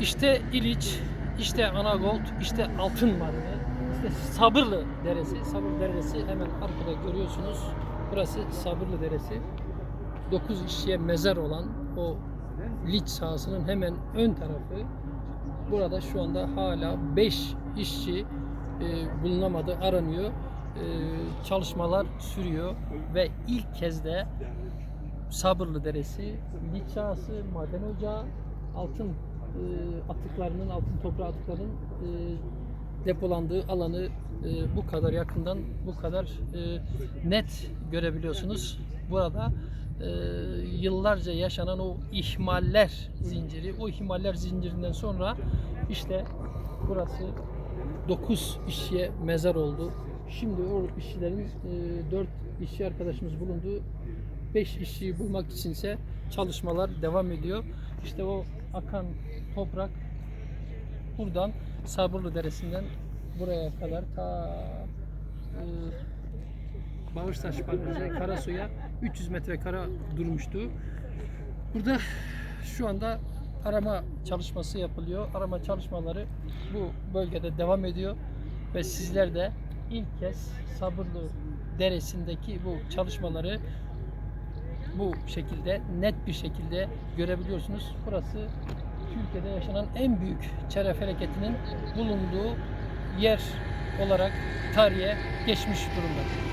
İşte İliç, işte Anagold, işte Altın Madeni, işte Sabırlı Deresi. Sabırlı Deresi hemen arkada görüyorsunuz. Burası Sabırlı Deresi. 9 işçiye mezar olan o Liç sahasının hemen ön tarafı. Burada şu anda hala 5 işçi e, bulunamadı, aranıyor. E, çalışmalar sürüyor ve ilk kez de Sabırlı Deresi, Liç sahası, maden ocağı, altın atıklarının, altın toprağı atıklarının e, depolandığı alanı e, bu kadar yakından, bu kadar e, net görebiliyorsunuz. Burada e, yıllarca yaşanan o ihmaller zinciri, o ihmaller zincirinden sonra işte burası 9 işçiye mezar oldu. Şimdi o işçilerin e, 4 işçi arkadaşımız bulundu. 5 işçiyi bulmak içinse çalışmalar devam ediyor. İşte o akan toprak buradan Sabırlı Deresi'nden buraya kadar ta e, Bağırsaç Barajı, Karasu'ya 300 metre kara durmuştu. Burada şu anda arama çalışması yapılıyor. Arama çalışmaları bu bölgede devam ediyor ve sizler de ilk kez Sabırlı Deresi'ndeki bu çalışmaları bu şekilde net bir şekilde görebiliyorsunuz. Burası Türkiye'de yaşanan en büyük çere felaketinin bulunduğu yer olarak tarihe geçmiş durumda.